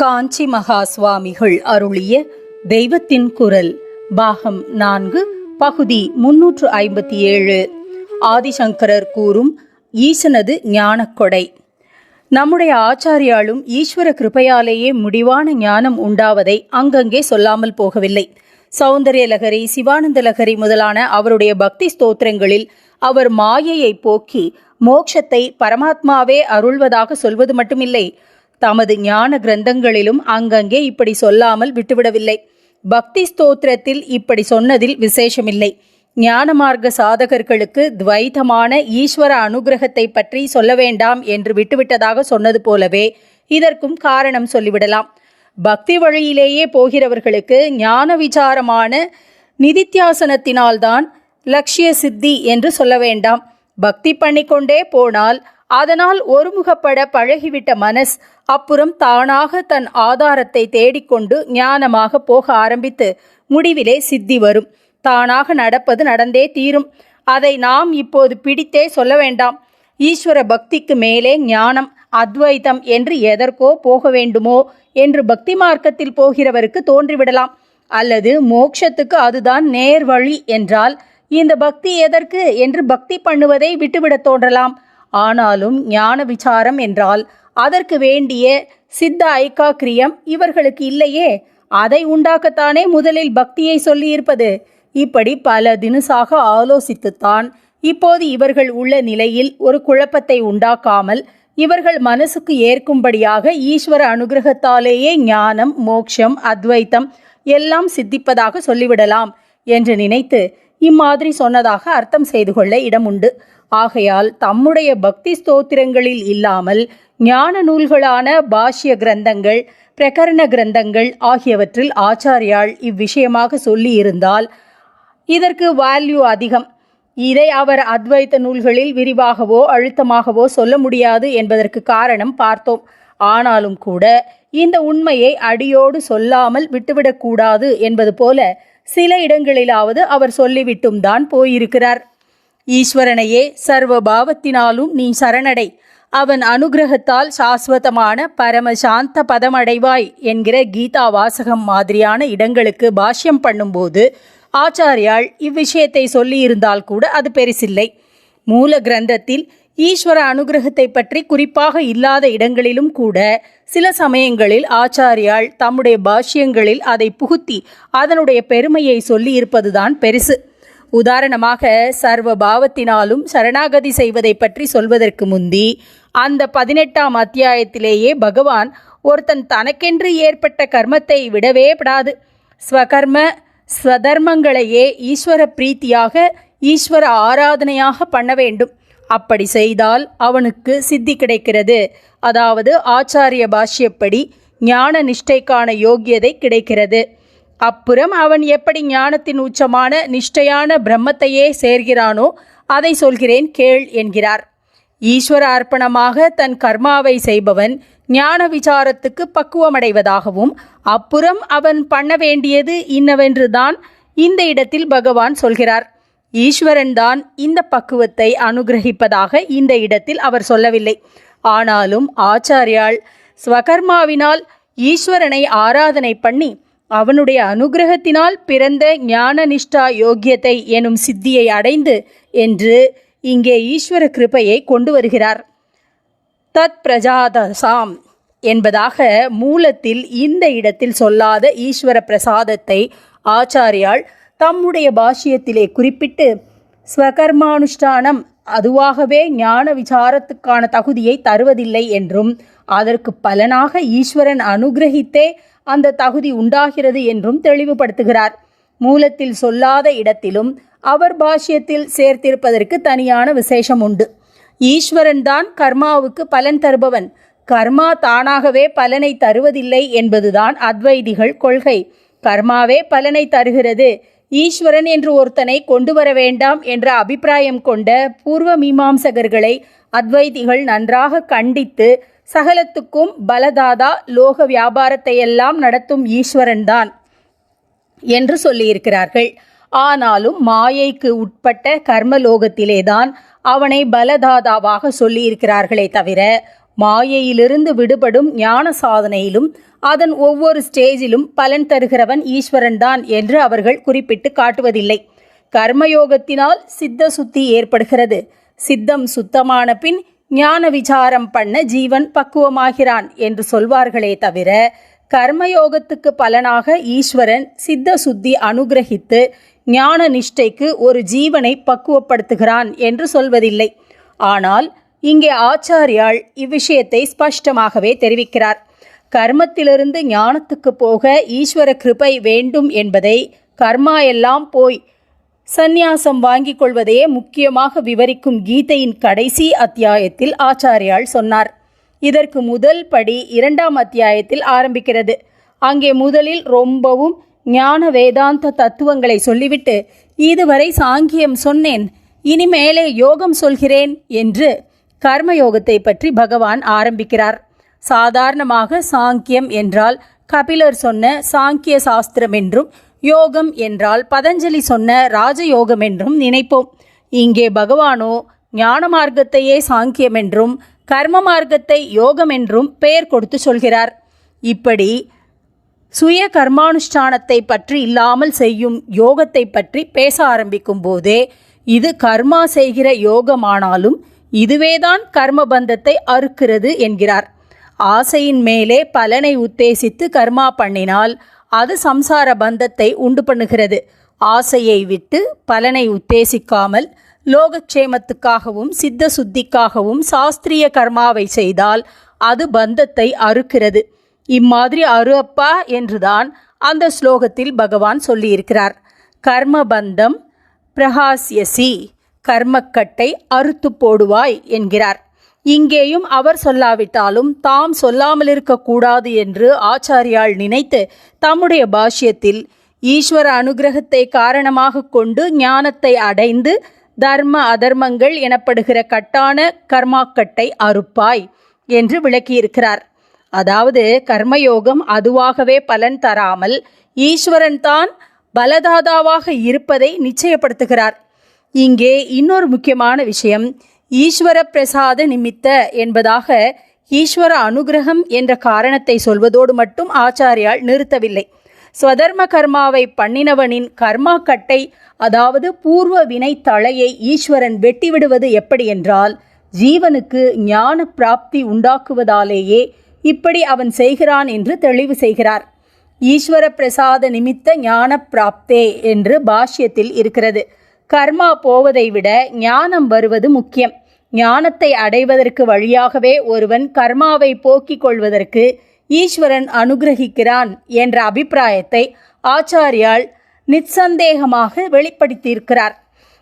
காஞ்சி மகா சுவாமிகள் அருளிய தெய்வத்தின் குரல் பாகம் நான்கு பகுதி முன்னூற்று ஐம்பத்தி ஏழு. ஆதிசங்கரர் கூறும் ஈசனது ஞானக்கொடை. நம்முடைய ஆச்சாரியாலும் ஈஸ்வர கிருபையாலேயே முடிவான ஞானம் உண்டாவதை அங்கங்கே சொல்லாமல் போகவில்லை. சௌந்தரிய லகரி சிவானந்த லகரி முதலான அவருடைய பக்தி ஸ்தோத்திரங்களில் அவர் மாயையை போக்கி மோட்சத்தை பரமாத்மாவே அருள்வதாக சொல்வது மட்டுமில்லை. தமது ஞான கிரந்தங்களிலும் அங்கங்கே இப்படி சொல்லாமல் விட்டுவிடவில்லை. பக்தி ஸ்தோத்திரத்தில் இப்படி சொன்னதில் விசேஷமில்லை. ஞான மார்க்க சாதகர்களுக்கு துவைதமான ஈஸ்வர அனுகிரகத்தை பற்றி சொல்ல வேண்டாம் என்று விட்டுவிட்டதாக சொன்னது போலவே இதற்கும் காரணம் சொல்லிவிடலாம். பக்தி வழியிலேயே போகிறவர்களுக்கு ஞான விசாரமான நிதித்தியாசனத்தினால்தான் லட்சிய சித்தி என்று சொல்ல வேண்டாம். பக்தி பண்ணிக்கொண்டே போனால் அதனால் ஒருமுகப்பட பழகிவிட்ட மனஸ் அப்புறம் தானாக தன் ஆதாரத்தை தேடிக்கொண்டு ஞானமாக போக ஆரம்பித்து முடிவிலே சித்தி வரும். தானாக நடப்பது நடந்தே தீரும். அதை நாம் இப்போது பிடித்தே சொல்ல வேண்டாம். ஈஸ்வர பக்திக்கு மேலே ஞானம் அத்வைதம் என்று எதற்கோ போக வேண்டுமோ என்று பக்தி மார்க்கத்தில் போகிறவருக்கு தோன்றிவிடலாம். அல்லது மோட்சத்துக்கு அதுதான் நேர் வழி என்றால் இந்த பக்தி எதற்கு என்று பக்தி பண்ணுவதை விட்டுவிடத் தோன்றலாம். ஆனாலும் ஞான விசாரம் என்றால் அதற்கு வேண்டிய சித்த ஐக்காக்கிரியம் இவர்களுக்கு இல்லையே. அதை உண்டாக்கத்தானே முதலில் பக்தியை சொல்லியிருப்பது? இப்படி பல தினுசாக ஆலோசித்துத்தான் இப்போது இவர்கள் உள்ள நிலையில் ஒரு குழப்பத்தை உண்டாக்காமல் இவர்கள் மனசுக்கு ஏற்கும்படியாக ஈஸ்வர அனுகிரகத்தாலேயே ஞானம் மோட்சம் அத்வைத்தம் எல்லாம் சித்திப்பதாக சொல்லிவிடலாம் என்று நினைத்து இம்மாதிரி சொன்னதாக அர்த்தம் செய்து கொள்ள இடம் உண்டு ஆகையால் தம்முடைய பக்தி ஸ்தோத்திரங்களில் இல்லாமல் ஞான நூல்களான பாஷ்ய கிரந்தங்கள் பிரகரண கிரந்தங்கள் ஆகியவற்றில் ஆச்சாரியால் இவ்விஷயமாக சொல்லியிருந்தால் இதற்கு வேல்யூ அதிகம். இதை அவர் அத்வைத்த நூல்களில் விரிவாகவோ அழுத்தமாகவோ சொல்ல முடியாது என்பதற்கு காரணம் பார்த்தோம். ஆனாலும் கூட இந்த உண்மையை அடியோடு சொல்லாமல் விட்டுவிடக்கூடாது என்பது போல சில இடங்களிலாவது அவர் சொல்லிவிட்டும் தான் போயிருக்கிறார். ஈஸ்வரனையே சர்வ பாவத்தினாலும் நீ சரணடை. அவன் அனுகிரகத்தால் சாஸ்வதமான பரம சாந்த பதமடைவாய் என்கிற கீதா வாசகம் மாதிரியான இடங்களுக்கு பாஷ்யம் பண்ணும்போது ஆச்சாரியால் இவ்விஷயத்தை சொல்லியிருந்தால் கூட அது பெரிசில்லை. மூல கிரந்தத்தில் ஈஸ்வர அனுகிரகத்தை பற்றி குறிப்பாக இல்லாத இடங்களிலும் கூட சில சமயங்களில் ஆச்சாரியால் தம்முடைய பாஷ்யங்களில் அதை புகுத்தி அதனுடைய பெருமையை சொல்லியிருப்பதுதான் பெருசு. உதாரணமாக சர்வ பாவத்தினாலும் சரணாகதி செய்வதை பற்றி சொல்வதற்கு முந்தி அந்த பதினெட்டாம் அத்தியாயத்திலேயே பகவான் ஒருத்தன் தனக்கென்று ஏற்பட்ட கர்மத்தை விடவே படாது. ஸ்வகர்ம ஸ்வதர்மங்களையே ஈஸ்வர பிரீத்தியாக ஈஸ்வர ஆராதனையாக பண்ண வேண்டும். அப்படி செய்தால் அவனுக்கு சித்தி கிடைக்கிறது. அதாவது ஆச்சாரிய பாஷ்யப்படி ஞான நிஷ்டைக்கான யோக்கியதை கிடைக்கிறது. அப்புறம் அவன் எப்படி ஞானத்தின் உச்சமான நிஷ்டையான பிரம்மத்தையே சேர்கிறானோ அதை சொல்கிறேன் கேள் என்கிறார். ஈஸ்வர அர்ப்பணமாக தன் கர்மாவை செய்பவன் ஞான விசாரத்துக்கு பக்குவமடைவதாகவும் அப்புறம் அவன் பண்ண வேண்டியது இன்னவென்றுதான் இந்த இடத்தில் பகவான் சொல்கிறார். ஈஸ்வரன் தான் இந்த பக்குவத்தை அனுகிரகிப்பதாக இந்த இடத்தில் அவர் சொல்லவில்லை. ஆனாலும் ஆச்சாரியால் ஸ்வகர்மாவினால் ஈஸ்வரனை ஆராதனை பண்ணி அவனுடைய அனுகிரகத்தினால் பிறந்த ஞான நிஷ்டா யோக்கியத்தை எனும் சித்தியை அடைந்து என்று இங்கே ஈஸ்வர கிருபையை கொண்டு வருகிறார். தத் பிரஜாதசாம் என்பதாக மூலத்தில் இந்த இடத்தில் சொல்லாத ஈஸ்வர பிரசாதத்தை ஆச்சாரியால் தம்முடைய பாஷ்யத்திலே குறிப்பிட்டு ஸ்வகர்மானுஷ்டானம் அதுவாகவே ஞான விசாரத்துக்கான தகுதியை தருவதில்லை என்றும் அதற்கு பலனாக ஈஸ்வரன் அனுகிரகித்தே அந்த தகுதி உண்டாகிறது என்றும் தெளிவுபடுத்துகிறார். மூலத்தில் சொல்லாத இடத்திலும் அவர் பாஷ்யத்தில் சேர்த்திருப்பதற்கு தனியான விசேஷம் உண்டு. ஈஸ்வரன் தான் கர்மாவுக்கு பலன் தருபவன். கர்மா தானாகவே பலனை தருவதில்லை என்பதுதான் அத்வைதிகள் கொள்கை. கர்மாவே பலனை தருகிறது. ஈஸ்வரன் என்று ஒருத்தனை கொண்டு வர வேண்டாம் என்ற அபிப்பிராயம் கொண்ட பூர்வ மீமாம்சகர்களை அத்வைதிகள் நன்றாக கண்டித்து சகலத்துக்கும் பலதாதா லோக வியாபாரத்தை எல்லாம் நடத்தும் ஈஸ்வரன்தான் என்று சொல்லியிருக்கிறார்கள். ஆனாலும் மாயைக்கு உட்பட்ட கர்மலோகத்திலேதான் அவனை பலதாதாவாக சொல்லியிருக்கிறார்களே தவிர மாயையிலிருந்து விடுபடும் ஞான சாதனையிலும் அதன் ஒவ்வொரு ஸ்டேஜிலும் பலன் தருகிறவன் ஈஸ்வரன்தான் என்று அவர்கள் குறிப்பிட்டு காட்டுவதில்லை. கர்மயோகத்தினால் சித்த சுத்தி ஏற்படுகிறது. சித்தம் சுத்தமான பின் ஞான விசாரம் பண்ண ஜீவன் பக்குவமாகிறான் என்று சொல்வார்களே தவிர கர்மயோகத்துக்கு பலனாக ஈஸ்வரன் சித்த சுத்தி அனுகிரகித்து ஞான நிஷ்டைக்கு ஒரு ஜீவனை பக்குவப்படுத்துகிறான் என்று சொல்வதில்லை. ஆனால் இங்கே ஆச்சாரியால் இவ்விஷயத்தை ஸ்பஷ்டமாகவே தெரிவிக்கிறார். கர்மத்திலிருந்து ஞானத்துக்கு போக ஈஸ்வர கிருபை வேண்டும் என்பதை கர்மா எல்லாம் போய் சந்நியாசம் வாங்கிக் கொள்வதையே முக்கியமாக விவரிக்கும் கீதையின் கடைசி அத்தியாயத்தில் ஆச்சாரியால் சொன்னார். இதற்கு முதல் படி இரண்டாம் அத்தியாயத்தில் ஆரம்பிக்கிறது. அங்கே முதலில் ரொம்பவும் ஞான வேதாந்த தத்துவங்களை சொல்லிவிட்டு இதுவரை சாங்கியம் சொன்னேன் இனிமேலே யோகம் சொல்கிறேன் என்று கர்மயோகத்தை பற்றி பகவான் ஆரம்பிக்கிறார். சாதாரணமாக சாங்கியம் என்றால் கபிலர் சொன்ன சாங்கிய சாஸ்திரம் என்றும் யோகம் என்றால் பதஞ்சலி சொன்ன ராஜயோகம் என்றும் நினைப்போம். இங்கே பகவானோ ஞான மார்க்கத்தையே சாங்கியம் என்றும் கர்ம மார்க்கத்தை யோகம் என்றும் பெயர் கொடுத்து சொல்கிறார். இப்படி சுய கர்மானுஷ்டானத்தை பற்றி இல்லாமல் செய்யும் யோகத்தை பற்றி பேச ஆரம்பிக்கும் போதே இது கர்மா செய்கிற யோகமானாலும் இதுவேதான் கர்ம பந்தத்தை அறுக்கிறது என்கிறார். ஆசையின் மேலே பலனை உத்தேசித்து கர்மா பண்ணினால் அது சம்சார பந்தத்தை உண்டு பண்ணுகிறது. ஆசையை விட்டு பலனை உத்தேசிக்காமல் லோகக்ஷேமத்துக்காகவும் சித்த சுத்திக்காகவும் சாஸ்திரிய கர்மாவை செய்தால் அது பந்தத்தை அறுக்கிறது. இம்மாதிரி அரு அப்பா என்றுதான் அந்த ஸ்லோகத்தில் பகவான் சொல்லியிருக்கிறார். கர்ம பந்தம் பிரகாசியசி கர்மக்கட்டை அறுத்து போடுவாய் என்கிறார். இங்கேயும் அவர் சொல்லாவிட்டாலும் தாம் சொல்லாமல் இருக்கக்கூடாது என்று ஆச்சாரியால் நினைத்து தம்முடைய பாஷ்யத்தில் ஈஸ்வர அனுகிரகத்தை காரணமாக கொண்டு ஞானத்தை அடைந்து தர்ம அதர்மங்கள் எனப்படுகிற கட்டான கர்மாக்கட்டை அறுப்பாய் என்று விளக்கியிருக்கிறார். அதாவது கர்மயோகம் அதுவாகவே பலன் தராமல் ஈஸ்வரன் தான் பலதாதாவாக இருப்பதை நிச்சயப்படுத்துகிறார். இங்கே இன்னொரு முக்கியமான விஷயம் ஈஸ்வர பிரசாத நிமித்த என்பதாக ஈஸ்வர அனுகிரகம் என்ற காரணத்தை சொல்வதோடு மட்டும் ஆச்சாரியால் நிறுத்தவில்லை. ஸ்வதர்ம கர்மாவை பண்ணினவனின் கர்மா கட்டை அதாவது பூர்வ வினை தலையை ஈஸ்வரன் வெட்டிவிடுவது எப்படி என்றால் ஜீவனுக்கு ஞான பிராப்தி உண்டாக்குவதாலேயே இப்படி அவன் செய்கிறான் என்று தெளிவு செய்கிறார். ஈஸ்வர பிரசாத நிமித்த ஞான பிராப்தே என்று பாஷ்யத்தில் இருக்கிறது. கர்மா போவதை விட ஞானம் வருவது முக்கியம். ஞானத்தை அடைவதற்கு வழியாகவே ஒருவன் கர்மாவை போக்கிக் கொள்வதற்கு ஈஸ்வரன் அனுகிரகிக்கிறான் என்ற அபிப்பிராயத்தை ஆச்சாரியால் நிச்சந்தேகமாக வெளிப்படுத்தியிருக்கிறார்.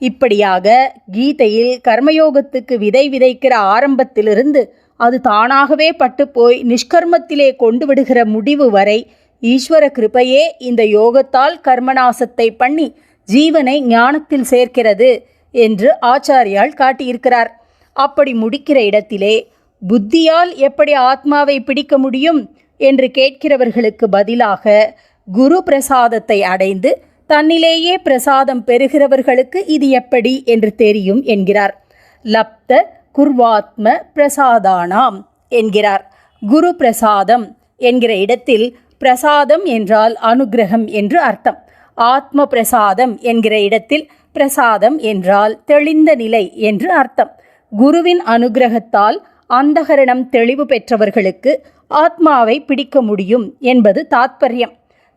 இப்படியாக கீதையில் கர்மயோகத்துக்கு விதை விதைக்கிற ஆரம்பத்திலிருந்து அது தானாகவே பட்டுப்போய் நிஷ்கர்மத்திலே கொண்டு விடுகிற முடிவு வரை ஈஸ்வர கிருபையே இந்த யோகத்தால் கர்மநாசத்தை பண்ணி ஜீவனை ஞானத்தில் சேர்க்கிறது என்று ஆச்சாரியால் காட்டியிருக்கிறார். அப்படி முடிக்கிற இடத்திலே புத்தியால் எப்படி ஆத்மாவை பிடிக்க முடியும்? என்று கேட்கிறவர்களுக்கு பதிலாக குரு பிரசாதத்தை அடைந்து தன்னிலேயே பிரசாதம் பெறுகிறவர்களுக்கு இது எப்படி என்று தெரியும் என்கிறார். லப்த குர்வாத்ம பிரசாதானாம் என்கிறார். குரு பிரசாதம் என்கிற இடத்தில் பிரசாதம் என்றால் அனுகிரகம் என்று அர்த்தம். ஆத்ம பிரசாதம் என்கிற இடத்தில் பிரசாதம் என்றால் தெளிந்த நிலை என்று அர்த்தம். குருவின் அனுகிரகத்தால் அந்தகரணம் தெளிவு பெற்றவர்களுக்கு ஆத்மாவை பிடிக்க முடியும் என்பது தாத்பரியம்.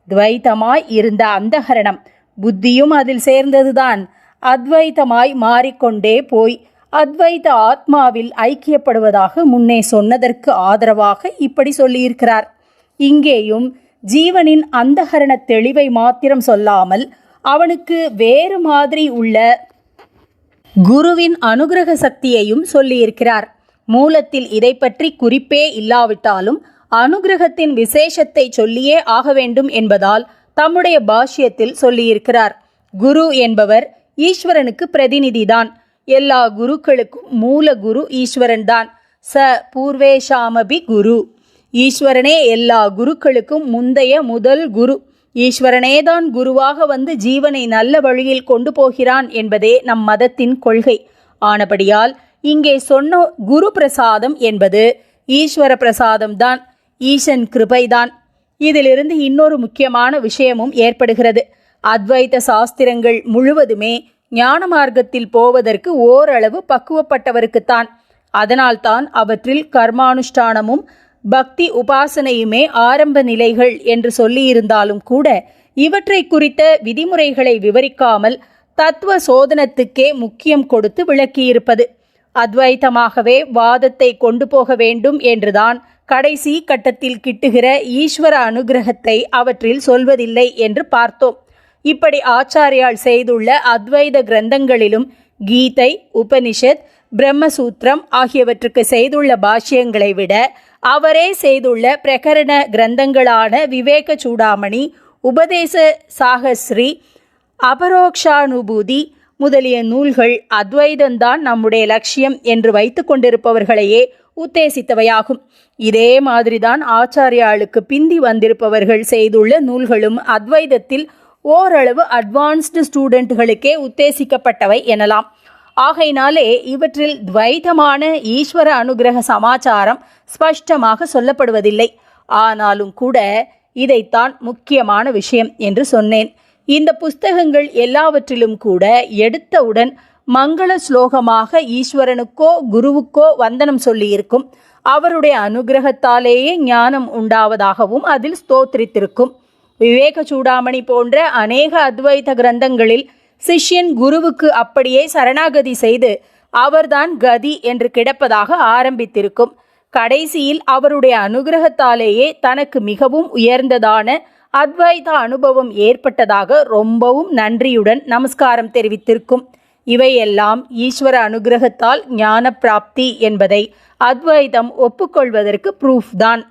துவைத்தமாய் இருந்த அந்தகரணம் புத்தியும் அதில் சேர்ந்ததுதான். அத்வைத்தமாய் மாறிக்கொண்டே போய் அத்வைத ஆத்மாவில் ஐக்கியப்படுவதாக முன்னே சொன்னதற்கு ஆதரவாக இப்படி சொல்லியிருக்கிறார். இங்கேயும் ஜீவனின் அந்தகரண தெளிவை மாத்திரம் சொல்லாமல் அவனுக்கு வேறு மாதிரி உள்ள குருவின் அனுகிரக சக்தியையும் சொல்லியிருக்கிறார். மூலத்தில் இதை பற்றி குறிப்பே இல்லாவிட்டாலும் அனுகிரகத்தின் விசேஷத்தை சொல்லியே ஆக வேண்டும் என்பதால் தம்முடைய பாஷ்யத்தில் சொல்லியிருக்கிறார். குரு என்பவர் ஈஸ்வரனுக்கு பிரதிநிதிதான். எல்லா குருக்களுக்கும் மூல குரு ஈஸ்வரன்தான். ச பூர்வேஷாமபி குரு. ஈஸ்வரனே எல்லா குருக்களுக்கும் முந்தைய முதல் குரு. ஈஸ்வரனே தான் குருவாக வந்து ஜீவனை நல்ல வழியில் கொண்டு போகிறான் என்பதே நம் மதத்தின் கொள்கை. ஆனபடியால் இங்கே சொன்ன குரு பிரசாதம் என்பது ஈஸ்வர பிரசாதம்தான் ஈசன் கிருபைதான் இதிலிருந்து இன்னொரு முக்கியமான விஷயமும் ஏற்படுகிறது. அத்வைத சாஸ்திரங்கள் முழுவதுமே ஞான மார்க்கத்தில் போவதற்கு ஓரளவு பக்குவப்பட்டவருக்குத்தான். அதனால்தான் அவற்றில் கர்மானுஷ்டானமும் பக்தி உபாசனையுமே ஆரம்ப நிலைகள் என்று சொல்லியிருந்தாலும் கூட இவற்றை குறித்த விதிமுறைகளை விவரிக்காமல் தத்துவ சோதனத்துக்கே முக்கியம் கொடுத்து விளக்கியிருப்பது. அத்வைத்தமாகவே வாதத்தை கொண்டு போக வேண்டும் என்றுதான் கடைசி கட்டத்தில் கிட்டுகிற ஈஸ்வர அனுகிரகத்தை அவற்றில் சொல்வதில்லை என்று பார்த்தோம். இப்படி ஆச்சாரியால் செய்துள்ள அத்வைத கிரந்தங்களிலும் கீதை உபனிஷத் பிரம்மசூத்திரம் ஆகியவற்றுக்கு செய்துள்ள பாஷ்யங்களை விட அவரே செய்துள்ள பிரகரண கிரந்தங்களான விவேக சூடாமணி உபதேச சாகஸ்ரீ அபரோக்ஷானுபூதி முதலிய நூல்கள் அத்வைதந்தான் நம்முடைய லட்சியம் என்று வைத்து கொண்டிருப்பவர்களையே உத்தேசித்தவையாகும். இதே மாதிரிதான் ஆச்சாரியாளுக்கு பிந்தி வந்திருப்பவர்கள் செய்துள்ள நூல்களும் அத்வைதத்தில் ஓரளவு அட்வான்ஸ்டு ஸ்டூடெண்ட்டுகளுக்கே உத்தேசிக்கப்பட்டவை எனலாம். ஆகையினாலே இவற்றில் துவைதமான ஈஸ்வர அனுகிரக சமாச்சாரம் ஸ்பஷ்டமாக சொல்லப்படுவதில்லை. ஆனாலும் கூட இதைத்தான் முக்கியமான விஷயம் என்று சொன்னேன். இந்த புஸ்தகங்கள் எல்லாவற்றிலும் கூட எடுத்தவுடன் மங்கள ஸ்லோகமாக ஈஸ்வரனுக்கோ குருவுக்கோ வந்தனம் சொல்லியிருக்கும். அவருடைய அனுகிரகத்தாலேயே ஞானம் உண்டாவதாகவும் அதில் ஸ்தோத்திரித்திருக்கும். விவேக சூடாமணி போன்ற அநேக அத்வைத கிரந்தங்களில் சிஷ்யன் குருவுக்கு அப்படியே சரணாகதி செய்து அவர்தான் கதி என்று கிடப்பதாக ஆரம்பித்திருக்கும். கடைசியில் அவருடைய அனுகிரகத்தாலேயே தனக்கு மிகவும் உயர்ந்ததான அத்வைத அனுபவம் ஏற்பட்டதாக ரொம்பவும் நன்றியுடன் நமஸ்காரம் தெரிவித்திருக்கும். இவையெல்லாம் ஈஸ்வர அனுகிரகத்தால் ஞான பிராப்தி என்பதை அத்வைதம் ஒப்புக்கொள்வதற்கு ப்ரூஃப் தான்.